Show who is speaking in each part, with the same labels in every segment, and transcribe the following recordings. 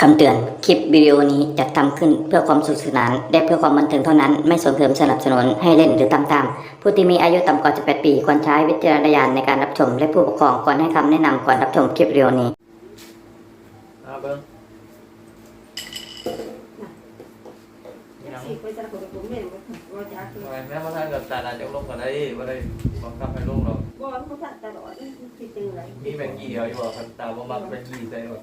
Speaker 1: คำเตือน คลิปวิดีโอนี้จัดทำขึ้นเพื่อความสนุขสนานและเพื่อความบันเทิงเท่านั้น ไม่ส่งเสริมสนับสนุนให้เล่นหรือตามตาม ผู้ที่มีอายุต่ำกว่า 18 ปีควรใช้วิจารณญาณในการรับชม และผู้ปกครองควรให้คำแนะนำก่อนรับชมคลิปวิดีโอนี้
Speaker 2: เอาเบิ้งยัง
Speaker 3: สิไปจะผมผมเนี่ยว่าจะคือ
Speaker 2: ทำไมแม่มาทานกับตาอาจจะลงกันได้ว่าได้บังคับให้ลงหรอก
Speaker 3: บ่มันสั่นตลอดคิดตึงอะไร
Speaker 2: มีแบงกี้เดียวอยู่บ่คันตาบ่มักแบงกี้ใส่หมด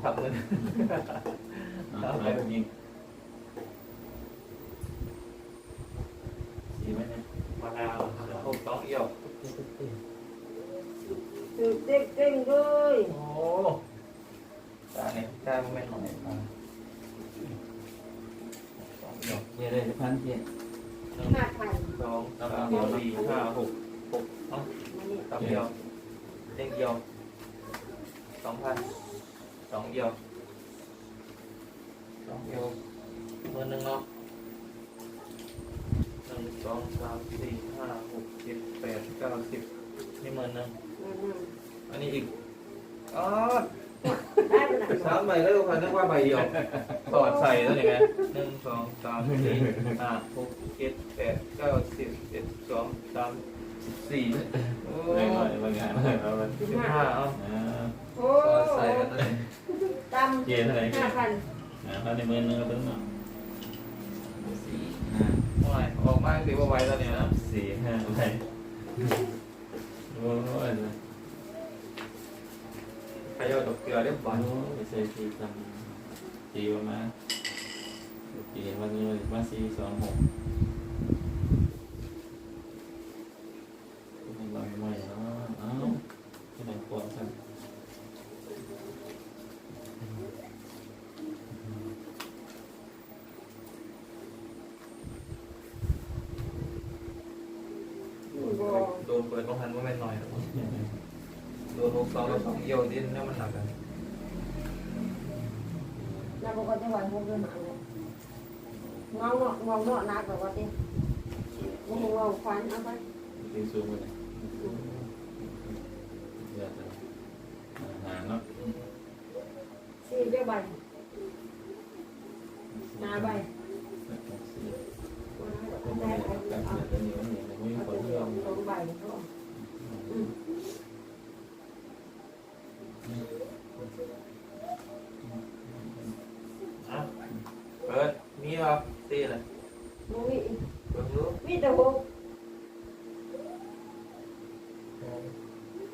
Speaker 2: เอาฟ้าอันนั้นทับเงิน
Speaker 4: เอาไปแบบนี้สี่ไหมเนี่ย
Speaker 2: มะนาวหกสองเอี่ยว
Speaker 3: คือเด็กเก่งเลย
Speaker 2: โอ้ตาเนี่ยตาโมเมนต์หน่อยอ่าสองเอี่ยว
Speaker 4: เจ๊ได้พันเจ๊
Speaker 2: หนึ่ง
Speaker 3: ห้าพัน
Speaker 2: สองสามสี่ห้าหกหกเอ้า
Speaker 3: มาเนี่ย
Speaker 2: สามเอี่ยวเด้งเอี่ยวสองพัน สองเอี่ยวสองเอี่ยวเมื่อหนึ่งเนาะหนึ่งสองสามสี่ห้าหกเจ็ดแปดเก้าสิบนี่หมื่นหนึ่ง
Speaker 3: มาหนึ่ง
Speaker 2: อันนี้อีกอ๋อ
Speaker 3: ได้ไปไหน
Speaker 2: สามใบแล้วพันนึกว่าใบเดียวสอดใส่แล้วนี่ไงหนึ่งสองสามสี่ห้าหกเจ็ดแปดเก้าสิบเอ็ดสองสามสี่โอ้
Speaker 4: ได้หน่อยบางอย่างเลยเอาไป
Speaker 3: สิบ
Speaker 2: สิบ
Speaker 3: ห้า
Speaker 2: ห้าเอ้า
Speaker 4: อ่า
Speaker 3: โอ้
Speaker 2: สอดใส่กันเลย
Speaker 3: ต
Speaker 4: เจ๊เท่าไหร่ำเจ๊
Speaker 3: ห้าพัน
Speaker 4: อ่าเขาในมือนึงก็เบิ่งเนาะสี่ห้า
Speaker 2: โอ้ยออกมาสิว่าไวแล้วเนี่ยนะ
Speaker 4: สี่ห้าไปโอ้ย
Speaker 2: ใครเอาดอกเกลือเรียบร้อย
Speaker 4: โอ้ยไปใส่สี่คำสี่ประมาณสี่วันนี้มาสี่สองหกไม่ลอยไม่เนาะเอ้าที่ไหนปวดสั่น
Speaker 3: บ่
Speaker 2: โดนเปิดลงหันว่าแม่นหน่อยโดนหกสองแล้วสองเอี่ยวดิ้นเนี่ยมันหนักกัน
Speaker 3: แล้วบอกว่าจะไหวหกเดือนหาเลย งองงองงอนักแบบว่าที่งองงองฟันเอาไป
Speaker 4: ยิงสูงไปเลยเดี๋ยวจะหาเนาะ
Speaker 3: สี่เบี้ยใบหาใบ
Speaker 4: สี่
Speaker 3: ได้
Speaker 4: ก็
Speaker 3: ไป
Speaker 4: ไม่ได้กับ
Speaker 3: เอา
Speaker 4: เดี๋ยวนี้เนี่ยไม่มี
Speaker 3: เอา
Speaker 4: คน
Speaker 3: เดี
Speaker 4: ที่
Speaker 3: ยว
Speaker 4: เอา
Speaker 3: สองใบเขา
Speaker 2: อะเปิดมีป่ะตีเลย
Speaker 3: โอ้ย
Speaker 2: เปิดรู้
Speaker 3: มีแต่หก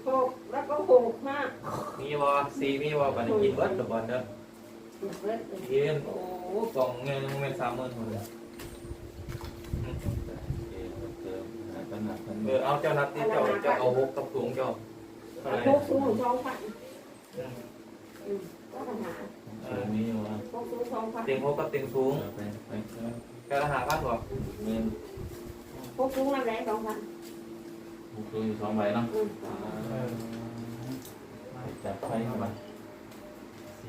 Speaker 3: หกแล้วก็หกห้า
Speaker 2: มีป่ะสี่มีป่ะ บันกินเบิดหรือบอลเด้อ
Speaker 3: เบิด
Speaker 2: กินโอ้กล่องเงินเป็นสามหมื่นคนเลย
Speaker 4: เอ
Speaker 2: อเอาเจ้านัดที่เจ้าเจ้าเอาหกกับถุงเจ้าห
Speaker 3: กสูงสองพัน
Speaker 2: อืม
Speaker 3: อืมก็ปัญหา
Speaker 4: เออมีว่า
Speaker 3: หกสูงสองพัน
Speaker 2: เต็งหกกับเต็งสูง
Speaker 4: ก็
Speaker 2: แค่ละหาพันหรอ
Speaker 4: เงิน
Speaker 3: หกสูงนั่นแหละสองพัน
Speaker 4: คือสองใบเนาะจับไฟเข้ามา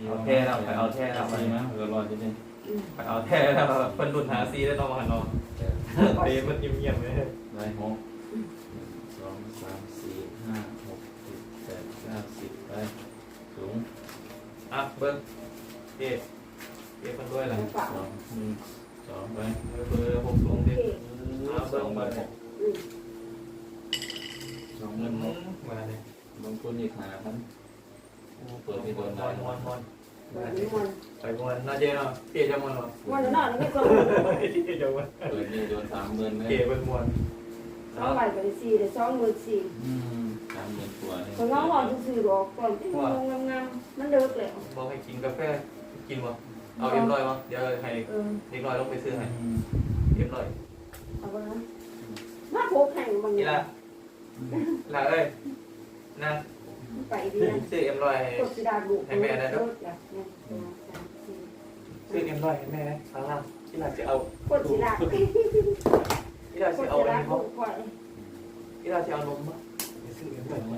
Speaker 2: เอาแท่แล้วไปเอาแท่
Speaker 4: จั
Speaker 2: แล้ว
Speaker 4: ไฟ
Speaker 2: ไป
Speaker 4: มเออรอจะเป็น
Speaker 3: อืม
Speaker 2: ไปเอาแท่แล้วเป็นรุ่นหาซีได้นอนมาหันนอนเตะมันยิ้มเงียบเลย
Speaker 4: ได้หกสองสามสี่ห้าหกเจ็ดแปดเก้าสิบไปสูง
Speaker 2: อะเบิ้งเอ๊ะเอ๊ะมันด้วยอะไร
Speaker 3: เปล่า
Speaker 4: สองหนึ่งสองไป
Speaker 2: เบอร์หกสูงดิ
Speaker 3: เอา
Speaker 2: เบิ้งมา
Speaker 3: อืม
Speaker 4: สอง
Speaker 2: เงิ
Speaker 4: เงิ
Speaker 2: น
Speaker 4: นหก
Speaker 2: มาเลย
Speaker 4: ลงทุนอีกหาพัน เปิดไปโดน
Speaker 2: ม
Speaker 4: ได้
Speaker 2: วนมวนมวน
Speaker 3: แบบนี้มัน
Speaker 2: ไปมวนน่าเจ๊เนาะเจ๊จะมวนหรอ
Speaker 3: มันน่าจะไม่ตรง
Speaker 2: เจ๊จะมวน
Speaker 4: เปิดนี่โดนสามหมื่นเลย
Speaker 2: เจ๊เป็นมวน
Speaker 3: สองใบกับสี่เดี๋ยวสองหมื่นสี่
Speaker 4: อืมสามามหมื่นกว่าเนี่ย
Speaker 3: คนน้องบอกจะซื้อดอกก่อนที่มันงามๆมันเลิกแล้ว
Speaker 2: บอกให้กินกาแฟกินวะเอาเอ็มร้อยวะเดี๋ยวให้
Speaker 3: เออ
Speaker 2: เด็กน้อยลงไปซื้อให้
Speaker 4: อืม
Speaker 2: เอ็มร้อย
Speaker 3: เอาไปนะมาโคกแข่งบางอ
Speaker 2: นี่
Speaker 3: ย่า
Speaker 2: ละ
Speaker 3: ง
Speaker 2: ละเอ้ยนะ
Speaker 3: ไปดีนะ
Speaker 2: ซื้อเอ็มร้อยให้
Speaker 3: กดสีดาบุกเลิกแล้วเนี่ยสองสามสี่
Speaker 2: ซื้อเอ็มร้อยให้แม่นะข้างล่างที่เราจะเอา
Speaker 3: กดสีดาบ
Speaker 2: ที่เรา
Speaker 3: ก
Speaker 2: จะ
Speaker 3: ด
Speaker 2: เอา
Speaker 3: สี
Speaker 2: อะไร
Speaker 3: ดา
Speaker 2: เขา
Speaker 3: บุกก่อน
Speaker 2: ที่เราจะเอานมมั้งไปซื้อเอ็มร้อยมา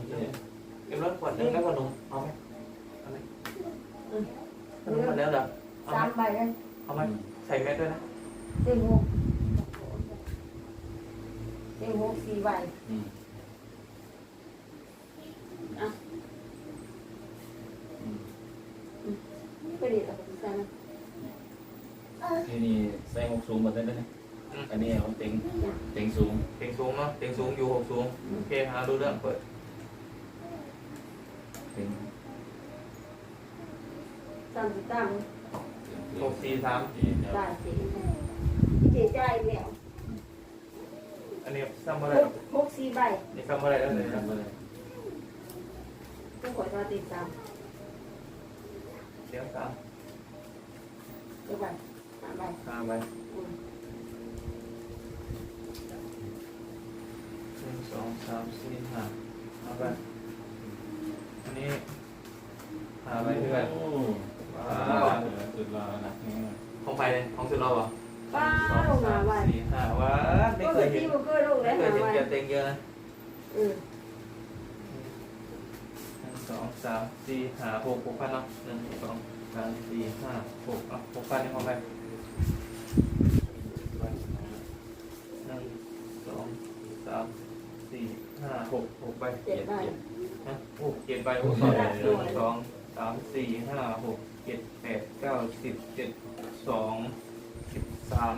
Speaker 2: เอ็มร้อยขวดนึงแล้วก็นมเอาไหมเอาไหมเอานมหมดแล้วเหรอเอา
Speaker 3: สา
Speaker 2: ไหม
Speaker 3: มใบเลย
Speaker 2: เอาไหมใส่แมสด้วยนะ
Speaker 3: เต็งหกเต็งหกสี่ใบ
Speaker 4: อืมอืม
Speaker 3: ไปดีต่อไปกันนะ
Speaker 4: ทีนี้ใส่หกสูงหมดเลยนะอันนี้เอาเต็งเต็งสูง
Speaker 2: เต็งสูงเนาะเต็งสูงอยู่หกสูงโอเคหาดูเรื่องเปิด
Speaker 4: เต็ง
Speaker 3: สามสิบตั้ง
Speaker 2: หกสี่สาม
Speaker 4: สี่ครับ
Speaker 3: ได้สี่เจ๊ใจแล้ว
Speaker 2: อันนี้ซ้ำอะไร
Speaker 3: หกหกสี่ใบ
Speaker 2: นี่ซ้ำอะไรแล้วเลย
Speaker 4: ครั
Speaker 2: นะ
Speaker 4: บเลย
Speaker 3: ต้องขอตัวติดตาม
Speaker 2: เสียงสาม
Speaker 3: เดี๋ยวไปสามใบ
Speaker 2: ห้าใบ
Speaker 3: อืม
Speaker 2: หนึ่งสองสามสี่ห้าห้าใบอันนี้ห้าใบเพื่อน
Speaker 4: โอ้
Speaker 2: ว้า
Speaker 4: ว้าววสุดรอนะนี่
Speaker 2: ของใครเนี่ยของสุดเราเหรอ
Speaker 3: ป้า
Speaker 2: สอง
Speaker 3: ลงมา
Speaker 2: สาม
Speaker 3: ใบ
Speaker 2: สี่ห้าว้าไม่
Speaker 3: ก็
Speaker 2: เค
Speaker 3: คื
Speaker 2: ย
Speaker 3: อ
Speaker 2: เห็น
Speaker 3: ที่มันเคยลง
Speaker 2: ไม่
Speaker 3: แล้ว
Speaker 2: เคย
Speaker 3: หา
Speaker 2: เห็น
Speaker 3: ใบ
Speaker 2: เกียร์เต็งเยอะนะ
Speaker 3: อืม
Speaker 2: หนึ่ง สองสามสี่ห้าหกหกพันเนาะหนึ่งสองสามสี่ห้าหกอะหกพันนี่ของใครหนึ่งสองสามสี่ห้าหกหกใบ
Speaker 3: เจ็ดใบ
Speaker 2: ฮะโอ้เจ็ดใบโอ้สองหนึ่งสองสามสี่ห้าหกเจ็ดแปดเก้าสิบเจ็ดสองสิบสาม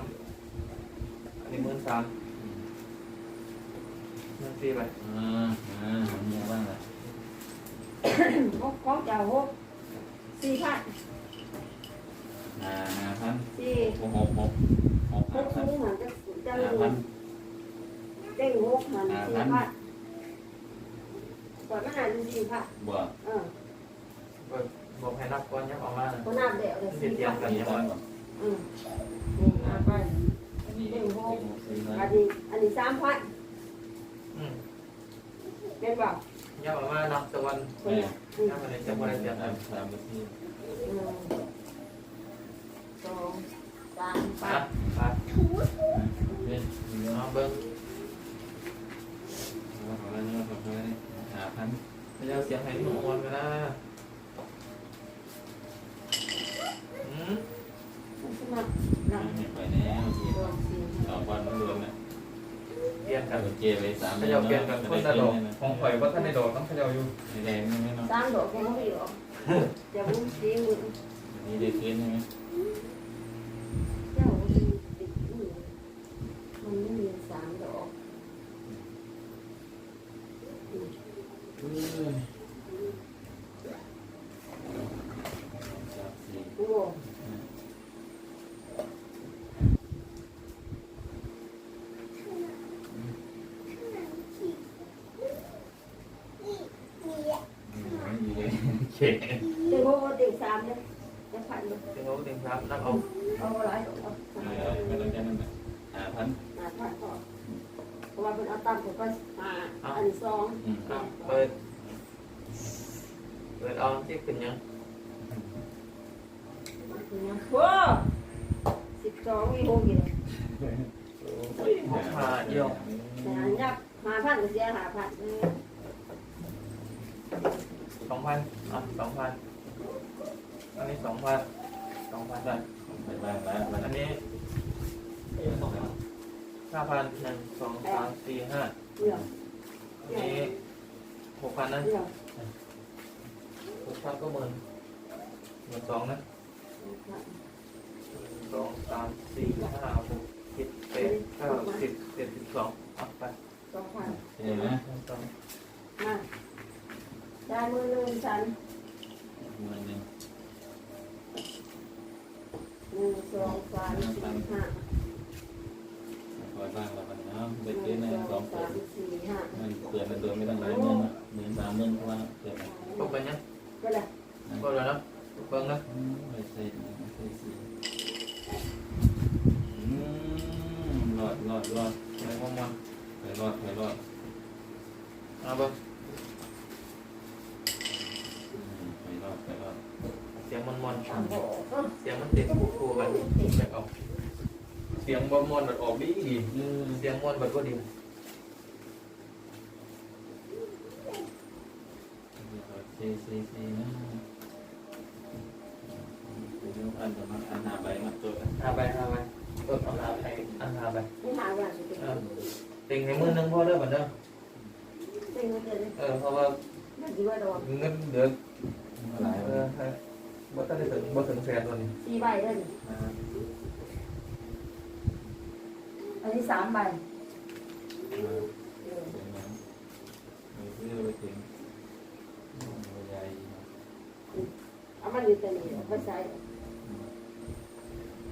Speaker 2: อันนี้หมื่นสามหมื่นสี่ใบ
Speaker 4: อ่าอ่ามีอะไรบ้างล่ะ
Speaker 3: หกของเจ้าหกสี่พัน
Speaker 4: ห้าห้าพัน
Speaker 3: สี่
Speaker 4: หกหกหกหก
Speaker 3: ห
Speaker 4: ห้ากพัน
Speaker 3: สูงหันจะจะ
Speaker 4: ห้า
Speaker 3: ล
Speaker 4: พั
Speaker 3: ง
Speaker 4: น
Speaker 3: เต็งหกหันสี่พันก่อนมันหันสี่พัน
Speaker 4: บวก
Speaker 3: เออ
Speaker 2: บอกให้นับก่อนยับออกมา
Speaker 3: คนนับเดี๋ยวเลย
Speaker 2: เสี
Speaker 3: สี่
Speaker 2: ย
Speaker 3: พัน
Speaker 2: กัน
Speaker 4: สี่
Speaker 2: ยัง
Speaker 4: พั
Speaker 2: ไง
Speaker 4: นบวก
Speaker 3: อืมนี่มาไป
Speaker 4: อันนี้เต็งหกสี่พัน
Speaker 3: อันนี้อันนี้สามพัน
Speaker 2: อืม
Speaker 3: เป็นแบบ
Speaker 2: ยับออกมานับตะวัน
Speaker 3: คนเนี่ยอืม
Speaker 2: ยับอะไรจะอะไรจะ
Speaker 4: สามสามกับสี่
Speaker 3: หนึ่งสองสาม
Speaker 2: ไป
Speaker 3: พัน
Speaker 2: ไป
Speaker 4: เฮ้ยมีเนาะ
Speaker 2: เอาเบิ้ง
Speaker 4: เอาอะไรเนี่ยเอาอะไรเนี่ยห้าพัน
Speaker 2: ไม่เอาเสียงให้หนูวันกันน ลี่ยนกัน
Speaker 4: โอเคไปสาม
Speaker 2: เขย่าเปลี่ยนกันคนละดอกของข่อยว่าท่านในดอกต้องเขย่าอยู่
Speaker 4: แดงใช่ไหมเนาะ
Speaker 3: สามดอกก็ไม่หรอกจะมุ้งสีมือ
Speaker 4: นี่เด้คืนใช่ไหม
Speaker 3: เจ้าติดมือมันไม่มีสามดอก
Speaker 4: สามสี่
Speaker 3: โอ้
Speaker 4: ดี เลยโอเค
Speaker 3: เต็งโอ้เต็งสามเนี่ยจะพันเลย
Speaker 2: เต็งโอ้เต็งครับนับเอา
Speaker 3: เอาหลาย สองพัน
Speaker 2: อันนี้สองพันสองพันได้
Speaker 4: ไปบ้างแล้วมัน
Speaker 2: อันนี้ห้าพันหนึ่งสองสามสี่ห้า
Speaker 3: เรื่อง
Speaker 2: อันนี้หกพันนะ
Speaker 3: เรื่อง
Speaker 2: หกพันก็หมื่นหมื่นสองนะหนึ่งสองสามสี่ห้าหกเจ็ดแปดเก้าสิบเจ็ดสิบสองอะไป
Speaker 3: สองพัน
Speaker 4: เห็นไหม
Speaker 2: หนึ่งสอง
Speaker 3: มาได้มือหนึ่งฉัน
Speaker 4: มันนี่
Speaker 3: หนึ่งสองสามสี่ห้า
Speaker 4: คอยบ้านเราไปเนาะเด็กเล็ก
Speaker 3: ในสอ
Speaker 4: ง
Speaker 3: คนสี่ห้า
Speaker 4: มันเกิดมันโดนไม่ต้องหลายเมื่อนะหนึ่
Speaker 2: งสามเมื่อเพราะ
Speaker 4: ว่าเกิดมา Bốc bên nhá ก็ได้ Bốc rồi đó
Speaker 2: Vâng đó อืม
Speaker 4: ไปเสร็จนะ
Speaker 2: ไปเสร็
Speaker 4: จอืมรอดรอด
Speaker 3: รอด
Speaker 2: Đây ngon ngon ไปรอดไปรอด À vâng สียงบอมอนแบบออกดีดี
Speaker 4: เสี
Speaker 2: ยงมอนแบบก็ดี
Speaker 4: เซเซเซนะเดี๋ยวอันจะมาอันหาใบมาตัว
Speaker 2: หาไปหาไปต้นเอาหาไปอันหาไป
Speaker 3: ไม่หาอย่างสุด
Speaker 2: เออติงในมือนึงพอเด้อเหมือนเดิม
Speaker 3: เป็นเงินเดือน
Speaker 2: เออเพราะว่า
Speaker 3: ไม่ดีว่าดอก
Speaker 2: เงินเดือน
Speaker 4: หลาย
Speaker 2: เออบ่ต้องได้ถึงบ่ถึงแสนตัวนี้
Speaker 3: สี่ใบเด้อ
Speaker 2: อ่า
Speaker 3: อั นนี้สามใบ
Speaker 4: เออ
Speaker 3: เออ
Speaker 4: เป็นยังเออเพื่อไปถึงใหญ่
Speaker 3: เอามาอยู่แต่นี่เอาไปใส่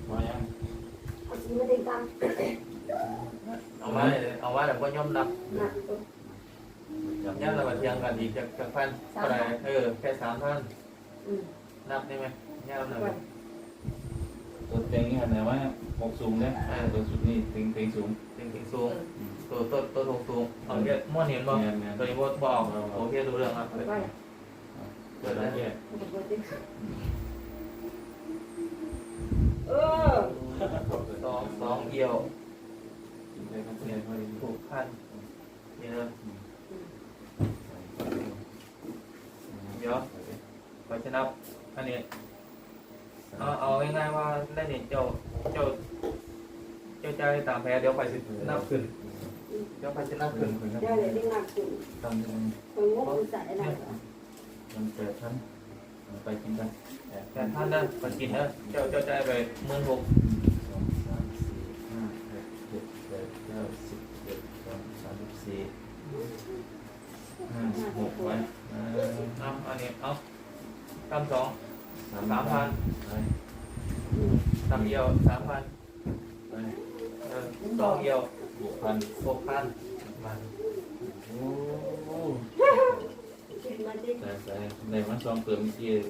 Speaker 4: พอยัง
Speaker 3: เอาสีมาได้กัน
Speaker 2: เอามาเลยเอามาแบบว่ายอมรับ
Speaker 3: หนักตัว
Speaker 2: ย่างเราเทียงกันอีกจากจากพันเท่าไหร่เออแค่สามพัน
Speaker 3: อืม
Speaker 2: นับได้ไหมย่างนับ
Speaker 3: ไป
Speaker 4: ตัวเต็งนี่ไหนว่า หกสูงเนี่ยตัวสุดนี่เต็งเต็งสูง
Speaker 2: ถึงถึงสูงตัวต้นต้นสูงสูงเอาแค่ม้วนเห็นบ่
Speaker 4: แม่นแม่น
Speaker 2: ตัวนี้ว่าบอกโอเครู้เรื่องครับ
Speaker 3: ไปไป
Speaker 4: เกิดแล้วเนี่ย
Speaker 3: เอาไปเปิดดิเออ
Speaker 2: สองสองเอียว
Speaker 4: กินได้ก็เรียนพอดี
Speaker 2: ถูกพันนี่เลยเดี๋ยวไปชนะอันนี้เอาเอาง่ายๆว่าได้เนี่ยเจ้าเจ้า เจ้าใจตามแพ้เดี๋ยวไปสินับขึ้นเดี๋ยวไปสินับขึ้น
Speaker 3: เดี๋ยวเลยดิ้งหนักขึ้น
Speaker 4: ทำยัง
Speaker 3: คนงบใส่อะไร
Speaker 4: มันเกิดชั้นไปกินกัน
Speaker 2: แต่ท่านนะไปกินนะเจ้าเจ้าใจไปหมื่นหก
Speaker 4: สองสามสี่ห้าหกเจ็ดแปดเก้าสิบเอ็ดสองสามสี่ห้าหกไว้
Speaker 2: เอาอันนี้เอาตำสอง
Speaker 4: สามพันไป
Speaker 2: ตำเอียวสามพัน
Speaker 4: ไป
Speaker 2: สองเอียว
Speaker 4: หกพัน
Speaker 2: หกพันมา
Speaker 4: โอ้
Speaker 3: คิดมาดิ
Speaker 4: แต่แต่ในมันซองเติมเกียร์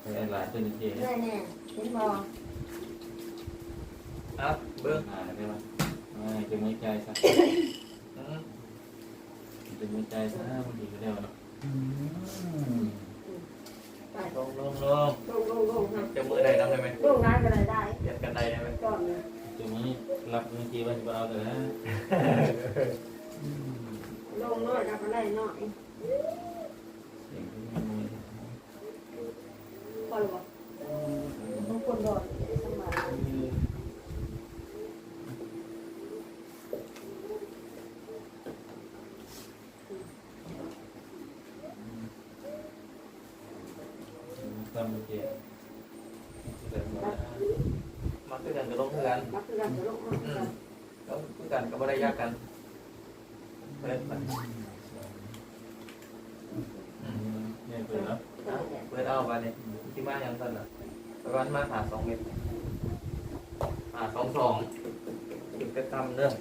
Speaker 4: ไปหลายตัวนี่เกียร์
Speaker 3: แน่แน่เห็นบ่
Speaker 2: ครับเบิ้ง
Speaker 4: หาได้ไหมไม่จะไม่ใจซะ
Speaker 2: อืม
Speaker 4: จะไม่ใจซะมันดีแล้วเนาะ
Speaker 3: ไป
Speaker 2: ลงลงลง
Speaker 3: ลงลงลงฮะ
Speaker 2: จะมือใดน้ำได้ไหม
Speaker 3: ลงงานกันได้
Speaker 2: เปลี่ยนกันใดได้ไหม
Speaker 3: ก่อนเลย
Speaker 4: จะไม่รับเมื่อกี้ว่าจะเอาเลยนะ
Speaker 3: ลงน้อยรับอะไรน้อย
Speaker 4: เสียงที่มันมี
Speaker 3: พอหรอทุกคนรอสมา
Speaker 4: ตามเกียร์แต่ว่า
Speaker 2: มาคือกันจะลงคือกัน
Speaker 3: รับคือกันจะลงมา
Speaker 2: อืมแล้วคือกันก็ไม่ได้ยากกันเปิดไปอืม
Speaker 4: เนี่ยเปิดแล้ว
Speaker 2: เอาเปิดเอาไปเนี่ยที่บ้านยังสั่นอะประมาณมาหาสองเมตรหาสองสอง ติดกระทำเรื่อง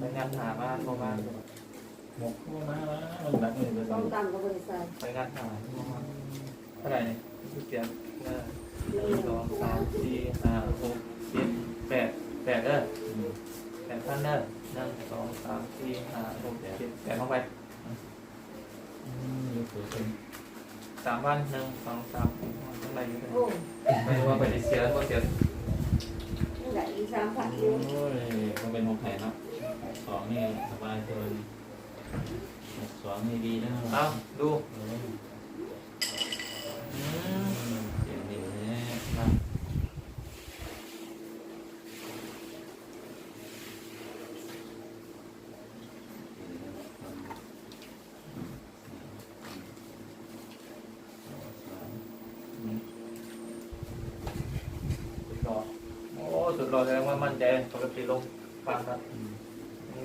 Speaker 2: ไปงานหาบ้านเข้าบ้าน
Speaker 4: หมกเข้ามาแล้วมันหนักเลยไป
Speaker 3: ต้
Speaker 4: ตา
Speaker 3: อ
Speaker 4: ม
Speaker 3: งตามกับบริษัท
Speaker 2: ไปงานหาเข้าบ้านเท่าไหร่เนี่ยเสียงหนึ่งสองสามสี่ห้าหกเจ็ดแปดแปดเด้อแปดพันเด้อหนึ่งสองสามสี่ห้าหกเจ็ดแปดเข้าไป
Speaker 4: นี่เปิดเป็น
Speaker 2: สามพันหนึ่งสองสามสี่ห้าเท่าไหร่อยู่
Speaker 3: โอ้
Speaker 2: ไม่รู้ว่าไปเสียหรือว่าเสีย
Speaker 3: นี่แหละอีสามพัน
Speaker 4: โอ้ยต้องเป็นหกแผ่นครับสองนี่สบายเกินสองนี่ดีนะ
Speaker 2: เอาดู
Speaker 4: เออ
Speaker 2: ม
Speaker 4: เดี๋ยวนี้นะ
Speaker 2: มาสุดหล่อโอ้สุดหล่อแส ดงว่ามั่นใจปกติลงฟังครับนี่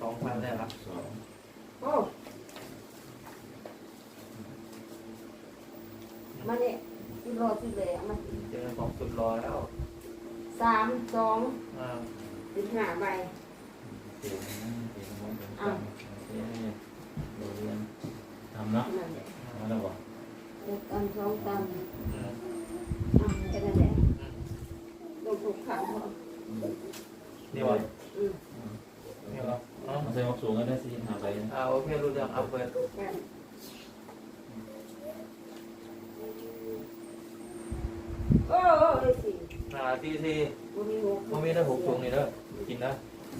Speaker 2: สองพันได้ครับ
Speaker 4: สอง
Speaker 3: โอ้มาเนี่ยที่รอที่เลยมา
Speaker 2: เจอของสุดหล่อแล้ว
Speaker 3: สามสอง
Speaker 2: อ่า
Speaker 3: สิบห้าใบ
Speaker 4: เดี๋ยวนะเดี๋ยวมองเป็นสามโอเคดูเรียนทำเนาะ
Speaker 3: นั่นแหละ
Speaker 4: มาแล้วบอก
Speaker 3: เด็กอัน สองตาม
Speaker 2: อืม
Speaker 3: อะแค่นั้นแหละลงถูกขังพอ
Speaker 2: นี่วะ
Speaker 3: อืม
Speaker 2: นี่วะอ๋อ
Speaker 4: เอาใส่หกสูงก็ได้สิหาไปนะ
Speaker 2: อ่าโอเครู้เรื่องเอาเปิด
Speaker 3: แม่นโอ้โอ้ไอ้สี่
Speaker 2: อ่าที่ที่
Speaker 3: บ่มีหก
Speaker 2: มันมีได้หกถุงนี่เด้อกินนะ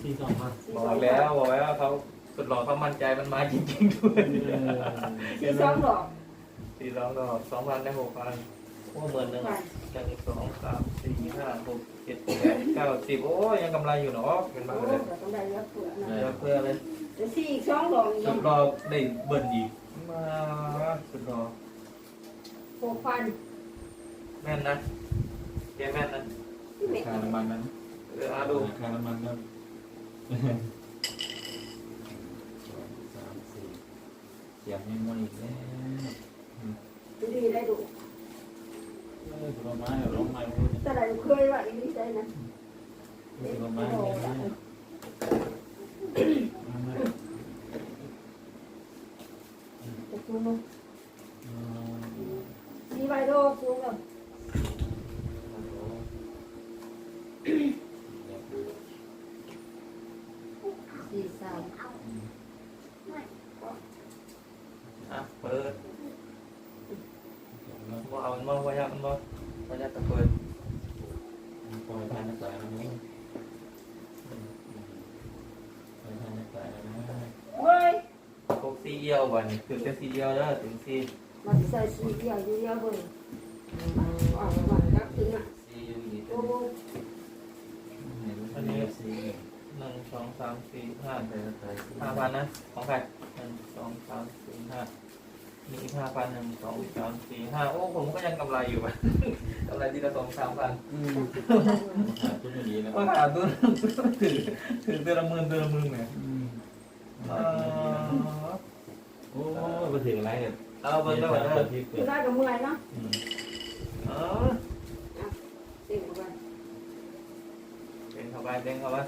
Speaker 4: สี่สองพัน
Speaker 3: สี่
Speaker 2: บอ
Speaker 3: สอกง
Speaker 2: แล้วบอกแล้วเขาสุดหล่อเขามั่นใจมันมาจริงๆด้วย
Speaker 3: สี่สองดอก
Speaker 2: สี่สองดอกสองพันได้หกพันโอ้หมื่นหนึ่ง
Speaker 3: ไป
Speaker 2: หนึ่งสองสามสี่ห้าหกเจ็ดแปดเก้าสิบโอ้ยยังกำไรอยู่เนาะเป็น
Speaker 3: โอ้
Speaker 2: มาเลย
Speaker 3: แต่ต้องได้เยอะเผื่อนะ
Speaker 2: เดี๋ยวเพื่อเลย
Speaker 3: เดี๋ยวสี่อีกสองดอกอีก
Speaker 2: สุดรอได้เบิ่นอีกมาสุดรอ
Speaker 3: หกพัน
Speaker 2: แม่นนะแกแม่นนะ
Speaker 3: ที่แม่
Speaker 4: ค่าน้ำมันนั้น
Speaker 2: เอออาดู
Speaker 4: ค่าน้ำมันนั้นสองสามสี่เสียงยังมันอีกแล้ว
Speaker 3: ดูดีได้ดู
Speaker 4: เออผลไม้เอาลงมาพูด
Speaker 3: แต่ไหนเคยว่าอีนี้ได้นะ
Speaker 4: ผลไม้เนี่ยนะมามา
Speaker 3: จะซูม
Speaker 4: อืม
Speaker 3: สี่ใบโลซูมแล้วสี่สาม
Speaker 2: อะเปิดบ่เอามันบ่ว่ายากมันบ่ว่ายากแต่เปิด
Speaker 4: ปล่อยทานน้ำตาแล้วนะปล่อยทานน้ำตาแล้วนะ
Speaker 3: เว้ย
Speaker 2: พว กซีเอียวบ่นี่คือแต่ซีเอียวเด้อถึงซี
Speaker 3: มันใส่สีเดียวอยู่เดียวเว้ยออกมาจักถึงอะ
Speaker 2: ซีอยู่นี่
Speaker 3: โอ้โห
Speaker 4: อันนี้สี่
Speaker 2: หนึ่งสองสามสี่ห้า
Speaker 4: ใส่ใส่สี่
Speaker 2: ห้าพันนะของใครหนึ่งสองสามสี่ห้ามีอีกห้าพันหนึ่งสองสามสี่ห้าโอ้ผมก็ยังกำไรอยู่ป่ะกำไรทีละสองสามพัน
Speaker 4: อืมหาตุ้นดีแล้ว
Speaker 2: ว่าขาดตัวถือถือเดือนละหมื่นเดือนละหมื่นเนี่ย
Speaker 4: อืม
Speaker 2: เออ
Speaker 4: โอ้ไปถึงไรเนี่ย
Speaker 2: เอาเบิ้งได้ไหม
Speaker 4: เปิดที่เปิ
Speaker 3: คือ
Speaker 4: ด
Speaker 3: ได้กับเมื่อยเนาะ
Speaker 4: อืม
Speaker 2: เออ
Speaker 3: เต็มไป
Speaker 2: เด้งเข้าไปเด้งเข้าไป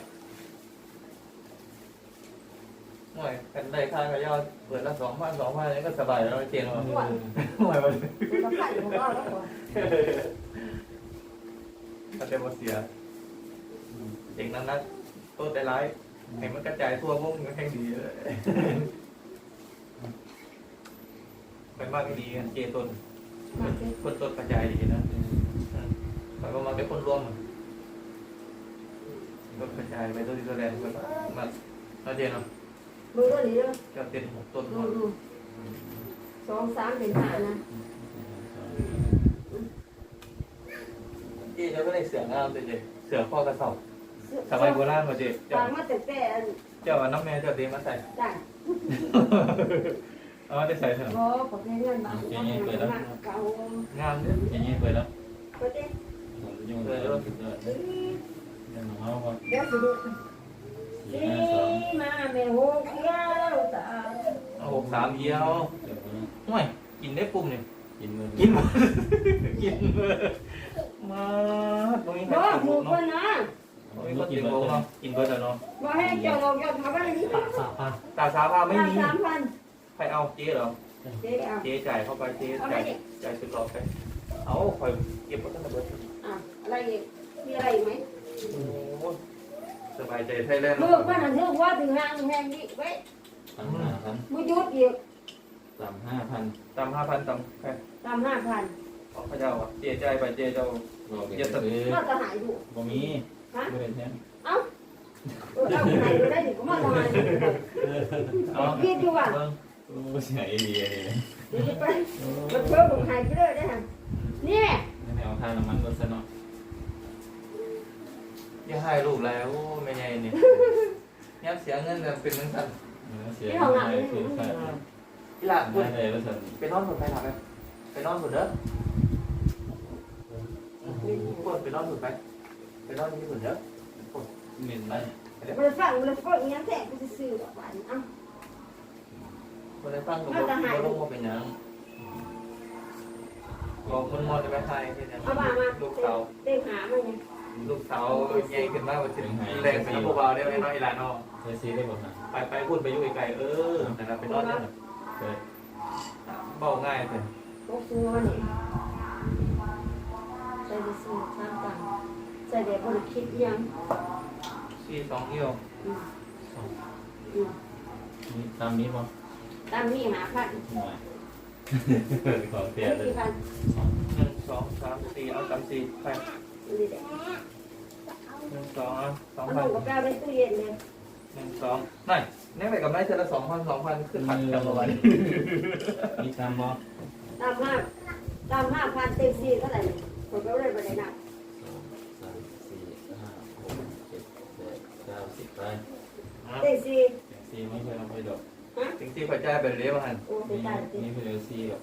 Speaker 2: หน่วยกันได้ค่าขยอดเปิดละสองพันสองพันนี่ก็สบายแล้วเจนว่าหน่วยมัน
Speaker 3: มันก็ไข่ของเราแล้วก่อน
Speaker 2: ก็เต็มเสียเจ๋งนั้นนะต้นได้ร้ายเห็นมันกระจายทั่วพวกมันแข่งดีเลย เป็นมากดีกันเจต้น
Speaker 3: มาสิ
Speaker 2: คนต้นกระจายดีนะไปประมาณเป็นคนรวมต้นกระจายไปต้นที่ตัวแรงแบบมาเราเจนเนาะ
Speaker 3: ดูตัวนี้เด้อ
Speaker 2: จะเต็มหกต้น
Speaker 3: ดูดูสองสามเป็นห้านะ
Speaker 2: เจ๊จะไม่ได้เสืองามเจ๊เสือข้อกระสอบสมัยโบราณมาเจ๊เจ้า
Speaker 3: ฟังมาแต่แต่
Speaker 2: เจ้าน้ำแม่เจ้าเดมาใส่
Speaker 3: จ้ะ
Speaker 2: เอาได้ใส่เถอะ
Speaker 3: บ่ขอแค่เงินบาทเก่างา
Speaker 2: มเนี่ย
Speaker 4: อย่างนี้เปิดแล้ว
Speaker 3: ก็เด้
Speaker 4: ผมยุ่งเลยแล้วสุดยอดเลยเรื่องของเขาก็
Speaker 3: เดี๋ยวสิดู
Speaker 4: สี่
Speaker 3: นี่
Speaker 4: ห้าสอง
Speaker 3: มาแม่โหเกี้ยวตา
Speaker 2: เอาหกสามเยี่ยว
Speaker 4: เดี๋ยวนี้
Speaker 2: ห่วยกินได้ปุ่มเนี่ย
Speaker 4: กินมือ
Speaker 2: กินหมดกินมาตรงนี้ใคร
Speaker 3: บ่
Speaker 2: ติด
Speaker 3: หมู
Speaker 2: โบ
Speaker 3: คน
Speaker 2: เนาะ
Speaker 3: นะ
Speaker 2: ตรงนี้คนติดโบเนาะกินเบิร์ดแล้วเนาะ
Speaker 3: บ่ให้เจ้าเราเจ้าทำอะไรนี่
Speaker 4: ปากสาปาก
Speaker 2: ตาสาวพาไม่มี
Speaker 3: สามพัน
Speaker 2: ใค รเอาเจ๊เหรอ
Speaker 3: เจ๊เอา
Speaker 2: เจ๊จ่ายเข้าไปเจ๊จ่ายจ่ายสุดหลอกไป เอาคอยเก็บไว้ตั้งแต่เบิร์ด
Speaker 3: อะอะไรอีกมีอะไรอีกไหม
Speaker 2: โอ้สบายใจไทยแลนด์
Speaker 3: เมื่อวันนั้นเรื่องว่าถึงห้างแห่งนี้ไว้
Speaker 4: สามห้าพัน
Speaker 3: มือยุดอีก
Speaker 4: สามห้าพัน
Speaker 2: ตามห้าพันตามแค่
Speaker 3: ตามห้าพัน
Speaker 2: ของพระเจ้าอะเจ๊จ่ายไปเจ๊เจ้า
Speaker 4: บอกเดี๋ยวซื้อ
Speaker 3: น่าจะหายอยู่
Speaker 4: บ่มี
Speaker 3: ฮะ
Speaker 4: ไม่เป็นแท้
Speaker 3: เออเอาหายไปได้ถึงก็มาทำไม
Speaker 2: เอา
Speaker 3: คิดดูว่า
Speaker 2: เบิ่ง
Speaker 4: โอ้เสียไอเดียเลย
Speaker 3: เดี๋ยวไปมันเพิ่มผมหายไปเลยได้ฮะนี่ย
Speaker 4: ไม่เอาค่านน้ำมันรถซะเนาะ
Speaker 2: อยังให้ลูกแล้วไม่ไงเนี่ยยับเสียเงินแบบเป็นเงินสั่น
Speaker 4: เสียไม่ได้คือขาด
Speaker 2: อีหลานคุณ
Speaker 4: ได้แล้วสัน
Speaker 2: ไปนอนสุดไปหลับไปไปนอนสุดเด้อคนไปนอนสุดไปไปนอนที่สุดเด้อ
Speaker 4: เหม็นไหม
Speaker 3: มันฟังมันก็อย่างนี้แท้กูจะซื้อแบบว่าอะ
Speaker 2: คนได้ฟังกับบอกว่าลงมาเป็นยังบอกมันมอนไปไทยที่เนี่ย
Speaker 3: เอามามา
Speaker 2: ลูกเสา
Speaker 3: เต็งหามันไง
Speaker 2: ลูกสาวใหญ่ขึ้นมากกว่าสิแรงสีเบาๆได้ไหมน้องอีหลานน้อง
Speaker 4: ใช้ซีได้บ่ฮะ
Speaker 2: ไปไปพูดไปยุ่ยไกลเออแต่เราไปนอนเนี่ย
Speaker 4: เปิด
Speaker 2: เบาง่ายเลย
Speaker 3: เหกตัวนี่ใส่ดิสี่สามตังใส่เดี๋ยวบริคิดยัง
Speaker 2: สี่สองเอี่ยว
Speaker 3: อืม
Speaker 4: สอง
Speaker 3: อืม
Speaker 4: นี่ตามนี้ป่ะ
Speaker 3: ตามนี้หาพัน
Speaker 4: หน่อยของเตี้ยเลย
Speaker 3: สี่พัน
Speaker 2: หนึ่งสองสามสี่เอาสามสี่ไป
Speaker 3: นี่แหละ
Speaker 2: หนึ่งสองเอาสอง
Speaker 3: เอา
Speaker 2: พัน
Speaker 3: หมูกับแก้วในตู้เย็นเลย
Speaker 2: หนึ่งสองนั่นนี่ไปกับนายเธอละสองพันสองพันคือขัดกันประมาณนี้
Speaker 4: มีตามป่ะ
Speaker 3: ตามห้าตามห้าพันเต็มสี่เท่าไหร่เนี่ยผมก็เลยไปได้นับ
Speaker 4: สองสามสี่ห้าหกเจ็ดแปดเก้าสิบไป
Speaker 3: เต็มสี่
Speaker 4: สี่ไม่เคยเอาไปดอก
Speaker 3: ฮะ
Speaker 2: ถึงที่พระเจ้าเป็นเลี้ยงมัน
Speaker 3: โอ้ไป
Speaker 4: นี่
Speaker 3: ตายสิ
Speaker 4: นี่คือเรือสี่หรอก